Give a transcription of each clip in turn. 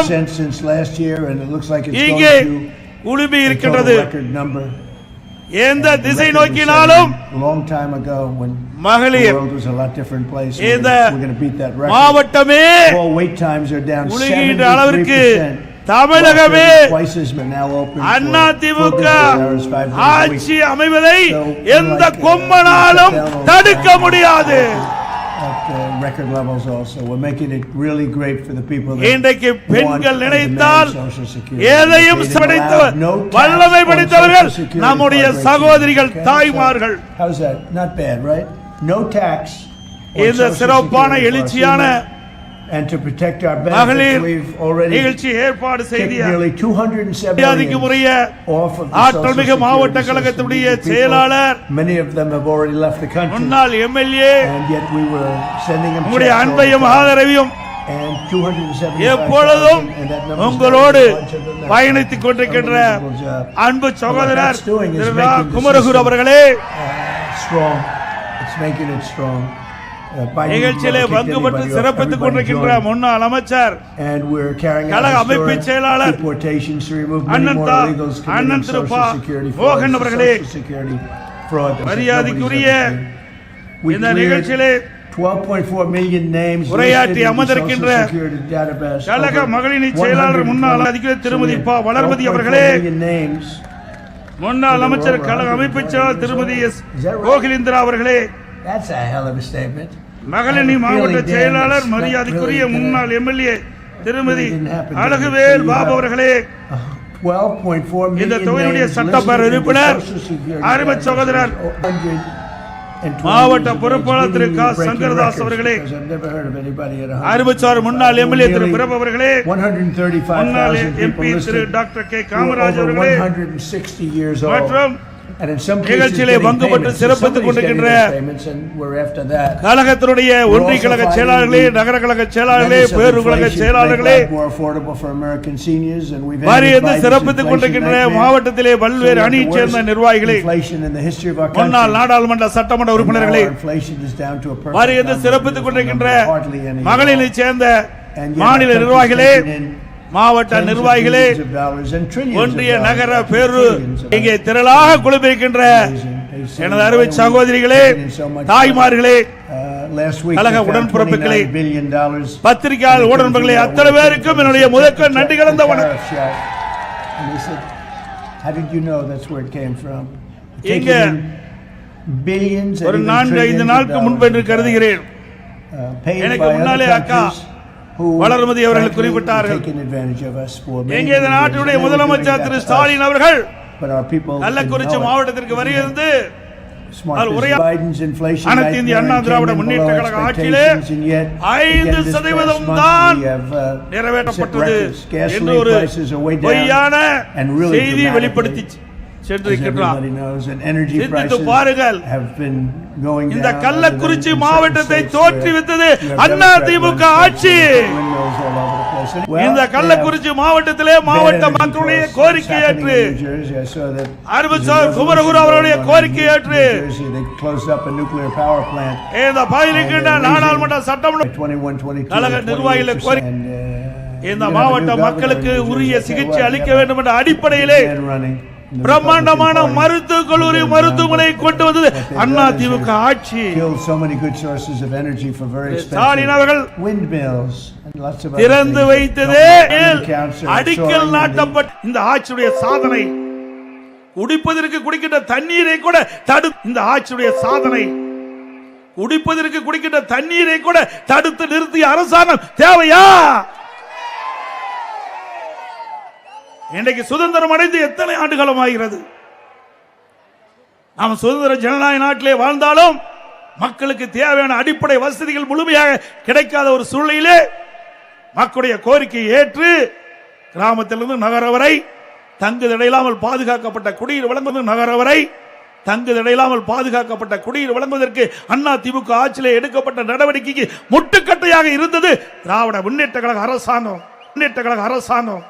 வெள்ளம் 10% since last year, and it looks like it's இங்கே total இருக்கின்றது. எந்த திசை நோக்கினாலும் set A long time ago when the மகளிர் இந்த. மாவட்டமே All wait times are down உலகின்ற அளவிற்கு 73%. தமிழகமே அண்ணா திமுக. ஆட்சி அமைவதை எந்த uh, கொம்பனாலும் தடுக்க முடியாது uh, record levels also. We're making it really great for the people that இன்றைக்கு want பெண்கள் and நினைத்தால் demand Social Security. எதையும் They didn't படைத்தவர் allow no tax வல்லமை on படைத்தவர்கள் Social Security நம்முடைய for our சகோதரிகள் great children. தாய்மார்கள் Okay? So, How's that? Not bad, right? No tax. on இந்த Social சிறப்பான Security for our எழுச்சியான seniors. And to protect our benefits, we've already ஏற்பாடு kicked செய்திய nearly 207 மரியாதைக்கு million உரிய off of the ஆற்றல் Social மிகு மாவட்ட கழகத்துடைய செயலாளர் Many of them have already left the country. முன்னாள் MLA And yet we were sending them உங்களுடைய அன்பையும். ஆதரவையும் And 275,000, எப்பொழுதும் உங்களோடு பயணித்துக் கொண்டிருக்கின்ற. அன்பு சகோதரர் குமரகுரு அவர்களே Uh, Strong. It's making it strong. Uh, நிகழ்ச்சியிலே பங்கு பெற்று. சிறப்பித்துக் கொண்டிருக்கின்ற. முன்னாள் அமைச்சர் கழக அமைப்பு செயலாளர் அண்ணன் மோகன் அவர்களே, மரியாதைக்குரிய இந்த நிகழ்ச்சியிலே 12.4 million names உரையாற்றி அமர்ந்திருக்கின்ற. கழக மகளிர் செயலாளர் 120 முன்னாள் அதிகாரி திருமதி பா வளர்மதி 12.4 அவர்களே. முன்னாள் அமைச்சர் கழக அமைப்பு செயலாளர் திருமதி எஸ்? கோகிலேந்திரா அவர்களே That's a hell of a statement. a மாவட்ட செயலாளர் மரியாதைக்குரிய முன்னாள் எம்எல்ஏ திருமதி? அழகுவேல் பாபு அவர்களே 12.4 இந்த தொகுதியுடைய சட்டப்பேரவை உறுப்பினர் அருமை. சகோதரர் 120 மாவட்ட பொறுப்பாளர். திரு கா. சங்கரதாஸ் அவர்களே. because I've never heard of anybody at 100. அறுபச்சாறு முன்னாள் எம்எல்ஏ திரு பிரபு அவர்களே முன்னாள் 135,000 people எம்பி திரு டாக்டர் கே காமராஜ் அவர்களே 160 years old. மற்றும் நிகழ்ச்சியிலே பங்கு பெற்று. சிறப்பித்துக் கொண்டிருக்கின்ற. கழகத்தினுடைய ஒன்றிய கழக செயலாளர்களே நகர கழக செயலாளர்களே பேரு கழக செயலாளர்களே life more affordable for American seniors, and we've வாரி ended என்று Biden's சிறப்பித்துக் கொண்டிருக்கின்ற. மாவட்டத்திலே பல்வேறு அணியைச் சேர்ந்த நிர்வாகிகளே முன்னாள். நாடாளுமன்ற சட்டமன்ற உறுப்பினர்களே our inflation is down to a perfect வாரி என்று number. சிறப்பித்துக் கொண்டிருக்கின்ற. மகளிரைச் சேர்ந்த மாநில நிர்வாகிகளே மாவட்ட நிர்வாகிகளே ஒன்றிய நகர பேரு இங்கே. திரளாக குழுமிருக்கின்ற எனது அருமை we சகோதரிகளே? தாய்மார்களே Uh, கழக உடன்பிறப்புகளே, 29 billion dollars. பத்திரிகையாளர் ஊடகங்களே அத்தனை பேருக்கும் என்னுடைய முதற்க நன்றி கலந்த வணக்கம்? இங்க ஒரு நான்கு ஐந்து நாட்கள் முன்பு என்று கருதுகிறேன் uh, எனக்கு முன்னாலே அக்கா வளர்மதி அவர்கள் குறிப்பிட்டார்கள். எங்கே இந்த. நாட்டினுடைய முதலமைச்சர் திரு. ஸ்டாலின் அவர்கள் கள்ளக்குறிச்சி. மாவட்டத்திற்கு வருகிறது அனைத்து இந்திய அண்ணா திராவிட முன்னேற்ற கழக ஆட்சியிலே ஐந்து சதவீதம் தான் uh, நிறைவேற்றப்பட்டது. என்று ஒரு பொய்யான செய்தி dramatically, வெளிப்படுத்தி as சென்றிருக்கின்றார் பாருங்கள். இந்த. கள்ளக்குறிச்சி மாவட்டத்தை தோற்றுவித்தது அண்ணா திமுக ஆட்சி இந்த கள்ளக்குறிச்சி மாவட்டத்திலே மாவட்ட மக்களுடைய கோரிக்கை ஏற்று in New Jersey. I saw that அறுபது there's a சார் குமரகுரு அவருடைய கோரிக்கை ஏற்று. இந்த பகுதியிருக்கின்ற நாடாளுமன்ற சட்டமன்ற 21, 22, கழக 28%. நிர்வாகிகளை கோரி- And, uh, இந்த மாவட்ட மக்களுக்கு உரிய சிகிச்சை அளிக்க வேண்டும் என்ற அடிப்படையிலே பிரம்மாண்டமான. மருத்துவக் கல்லூரி uh, மருத்துவமனை கொண்டு வந்தது அண்ணா திமுக ஆட்சி ஸ்டாலின் அவர்கள் திறந்து. வைத்ததே அடிக்கல் நாட்டப்பட்ட இந்த ஆட்சியுடைய சாதனை குடிப்பதற்கு குடிக்கின்ற தண்ணீரை கூட தடு இந்த ஆட்சியுடைய சாதனை குடிப்பதற்கு குடிக்கின்ற தண்ணீரை கூட தடுத்து நிறுத்திய அரசாங்கம் தேவையா இன்றைக்கு சுதந்திரம் அடைந்து எத்தனை ஆண்டுகளும் ஆகிறது நாம் சுதந்திர ஜனநாயக நாட்டிலே வாழ்ந்தாலும் மக்களுக்கு தேவையான அடிப்படை வசதிகள் முழுமையாக கிடைக்காத ஒரு சூழ்நிலையிலே மக்களுடைய கோரிக்கை ஏற்று கிராமத்திலிருந்து நகரம் வரை தங்குதடையில்லாமல் பாதுகாக்கப்பட்ட குடியில் வழங்குவது நகரம் வரை தங்குதடையில்லாமல் பாதுகாக்கப்பட்ட குடியில் வழங்குவதற்கு அண்ணா திமுக ஆட்சியிலே எடுக்கப்பட்ட நடவடிக்கைக்கு முட்டுக்கட்டையாக இருந்தது திராவிட முன்னேற்ற கழக அரசாங்கம். முன்னேற்ற கழக அரசாங்கம்.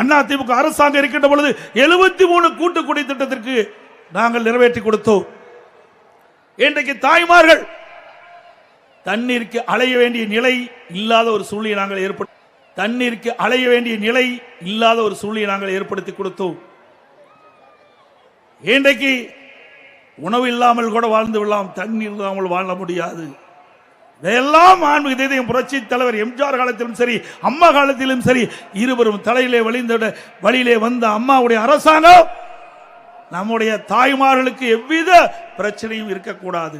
அண்ணா திமுக அரசாங்கம் இருக்கின்ற பொழுது எழுபத்தி மூணு கூட்டு குடி திட்டத்திற்கு நாங்கள் நிறைவேற்றி கொடுத்தோம். இன்றைக்கு தாய்மார்கள் தண்ணீருக்கு அலைய வேண்டிய நிலை இல்லாத ஒரு சூழ்நிலை நாங்கள் ஏற்பட்டு தண்ணீருக்கு அலைய வேண்டிய நிலை இல்லாத ஒரு சூழ்நிலை நாங்கள் ஏற்படுத்தி கொடுத்தோம். இன்றைக்கு உணவு இல்லாமல் கூட வாழ்ந்து விடலாம் தண்ணீர் இல்லாமல் வாழ முடியாது. இதெல்லாம் ஆன்மீக தேதியம் புரட்சி தலைவர் எம்ஜிஆர் காலத்திலும் சரி அம்மா காலத்திலும் சரி இருவரும் தலையிலே வழிந்த வழியிலே வந்த அம்மாவுடைய அரசாங்கம் நம்முடைய தாய்மார்களுக்கு எவ்வித பிரச்சனையும் இருக்கக்கூடாது.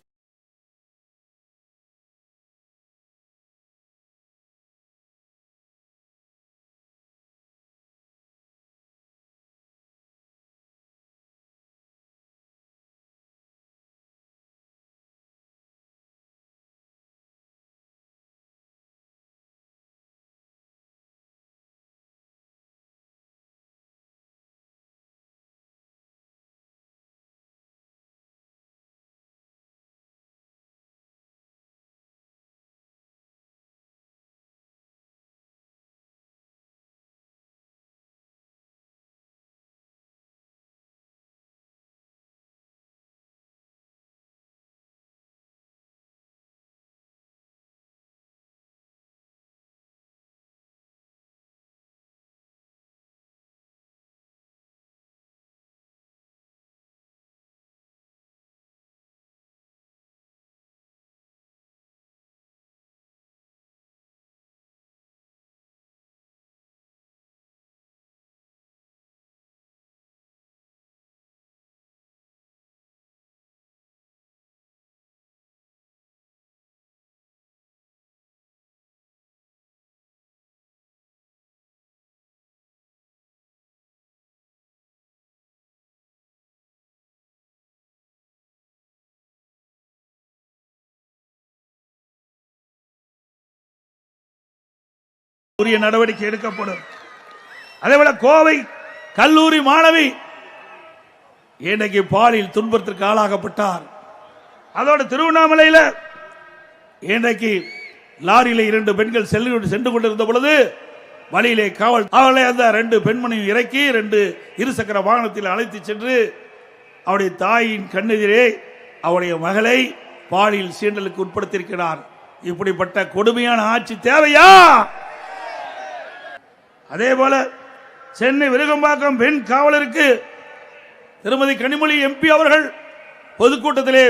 உரிய நடவடிக்கை எடுக்கப்படும். அதேபோல கோவை கல்லூரி மாணவி இன்றைக்கு பாலியல் துன்பத்திற்கு ஆளாகப்பட்டார். அதோட திருவண்ணாமலையில இன்றைக்கு லாரியில இரண்டு பெண்கள் செல்லு சென்று கொண்டிருந்த பொழுது வழியிலே காவல் அவளை அந்த ரெண்டு பெண்மணியும் இறக்கி ரெண்டு இருசக்கர வாகனத்தில் அழைத்து சென்று அவருடைய தாயின் கண்ணெதிரே அவருடைய மகளை பாலியல் சீண்டலுக்கு உட்படுத்தியிருக்கிறார். இப்படிப்பட்ட கொடுமையான ஆட்சி தேவையா? அதே போல சென்னை விருகம்பாக்கம் பெண் காவலருக்கு திருமதி கனிமொழி எம்பி அவர்கள் பொதுக்கூட்டத்திலே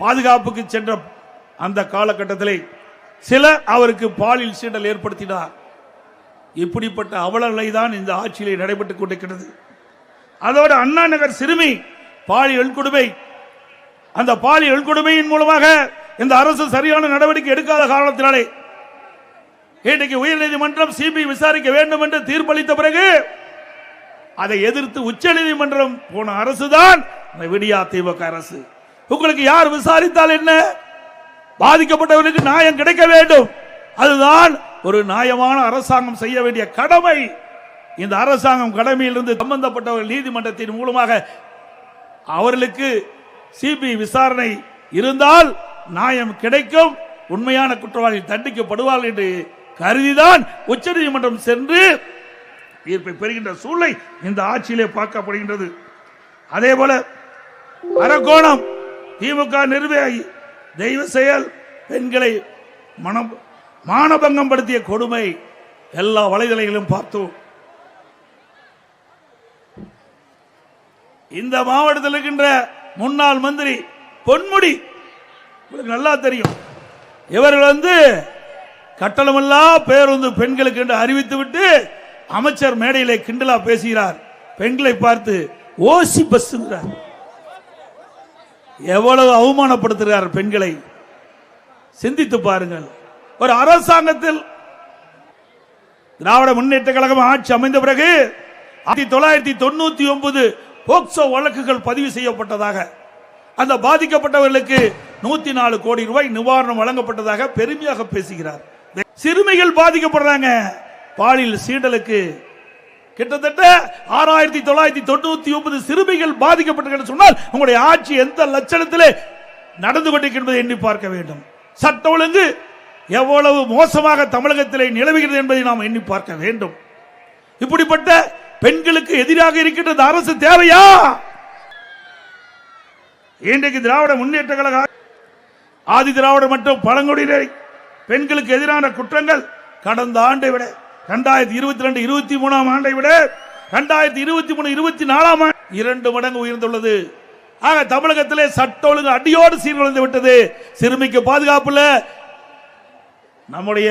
பாதுகாப்புக்கு சென்ற அந்த காலகட்டத்திலே சிலர் அவருக்கு பாலியல் சீண்டல் ஏற்படுத்தினார். இப்படிப்பட்ட அவலநிலை தான் இந்த ஆட்சியிலே நடைபெற்றுக் கொண்டிருக்கிறது. அதோடு அண்ணா நகர் சிறுமி பாலியல் கொடுமை அந்த பாலியல் கொடுமையின் மூலமாக இந்த அரசு சரியான நடவடிக்கை எடுக்காத காரணத்தினாலே இன்றைக்கு உயர்நீதிமன்றம் சிபிஐ விசாரிக்க வேண்டும் என்று தீர்ப்பளித்த பிறகு அதை எதிர்த்து உச்சநீதிமன்றம் போன அரசுதான் விடியா திமுக அரசு. உங்களுக்கு யார் விசாரித்தால் என்ன? பாதிக்கப்பட்டவர்களுக்கு நியாயம் கிடைக்க வேண்டும். அதுதான் ஒரு நியாயமான அரசாங்கம் செய்ய வேண்டிய கடமை. இந்த அரசாங்கம் கடமையிலிருந்து சம்பந்தப்பட்டவர்கள் நீதிமன்றத்தின் மூலமாக அவர்களுக்கு சிபிஐ விசாரணை இருந்தால் நியாயம் கிடைக்கும். உண்மையான குற்றவாளி தண்டிக்கப்படுவார்கள் என்று கருதிதான் உச்சநீதிமன்றம் சென்று தீர்ப்பை பெறுகின்ற சூழ்நிலை இந்த ஆட்சியிலே பார்க்கப்படுகின்றது. அதே போல அரக்கோணம் திமுக நிர்வாகி தெய்வ செயல் பெண்களை மனம் மானபங்கம் படுத்திய கொடுமை எல்லா வலைதளங்களிலும் பார்த்தோம். இந்த மாவட்டத்தில் இருக்கின்ற முன்னாள் மந்திரி பொன்முடி உங்களுக்கு நல்லா தெரியும். இவர்கள் வந்து கட்டணமில்லா பேருந்து பெண்களுக்கு என்று அறிவித்து விட்டு அமைச்சர் மேடையிலே கிண்டலா பேசுகிறார். பெண்களை பார்த்து ஓசி பஸ் எவ்வளவு அவமானப்படுத்துகிறார் பெண்களை. சிந்தித்து பாருங்கள். ஒரு அரசாங்கத்தில் திராவிட முன்னேற்ற கழகம் ஆட்சி அமைந்த பிறகு ஆயிரத்தி தொள்ளாயிரத்தி தொண்ணூத்தி ஒன்பது போக்சோ வழக்குகள் பதிவு செய்யப்பட்டதாக அந்த பாதிக்கப்பட்டவர்களுக்கு நூத்தி நாலு கோடி ரூபாய் நிவாரணம் வழங்கப்பட்டதாக பெருமையாக பேசுகிறார். சிறுமிகள் பாதிக்கப்படுறாங்க. பாலியல் சீண்டலுக்கு கிட்டத்தட்ட ஆறாயிரத்தி தொள்ளாயிரத்தி தொண்ணூத்தி ஒன்பது சிறுமிகள் பாதிக்கப்பட்டு சொன்னால் உங்களுடைய ஆட்சி எந்த லட்சணத்திலே நடந்து கொண்டிருக்கின்றது எண்ணி பார்க்க வேண்டும். சட்ட ஒழுங்கு எவ்வளவு மோசமாக தமிழகத்திலே நிலவுகிறது என்பதை நாம் எண்ணி பார்க்க வேண்டும். இப்படிப்பட்ட பெண்களுக்கு எதிராக இருக்கின்றது அரசு தேவையா? இன்றைக்கு திராவிட முன்னேற்ற கழக ஆதி திராவிட மற்றும் பழங்குடியினரை பெண்களுக்கு எதிரான குற்றங்கள் கடந்த ஆண்டை விட ரெண்டாயிரத்தி இருபத்தி ரெண்டு இருபத்தி மூணாம் ஆண்டை விட ரெண்டாயிரத்தி இருபத்தி மூணு இருபத்தி நாலாம் ஆண்டு இரண்டு மடங்கு உயர்ந்துள்ளது. ஆக தமிழகத்திலே சட்ட ஒழுங்கு அடியோடு சீர்குலைந்து விட்டது. சிறுமிக்கு பாதுகாப்பு இல்ல. நம்முடைய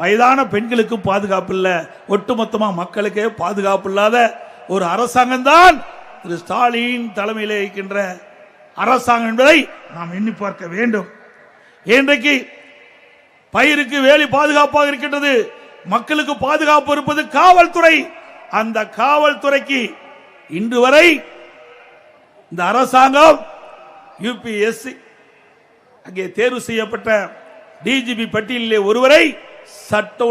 வயதான பெண்களுக்கும் பாதுகாப்பு இல்ல. ஒட்டுமொத்தமா மக்களுக்கே பாதுகாப்பு இல்லாத ஒரு அரசாங்கம் தான் திரு ஸ்டாலின் தலைமையில் இருக்கின்ற அரசாங்கம் என்பதை நாம் எண்ணி பார்க்க வேண்டும். இன்றைக்கு பயிருக்கு வேலி பாதுகாப்பாக இருக்கின்றது. மக்களுக்கு பாதுகாப்பு இருப்பது காவல்துறை. அந்த காவல்துறைக்கு இன்று வரை இந்த அரசாங்கம் யூபிஎஸ்சி அங்கே தேர்வு செய்யப்பட்ட டிஜிபி பட்டியலிலே ஒருவரை சட்ட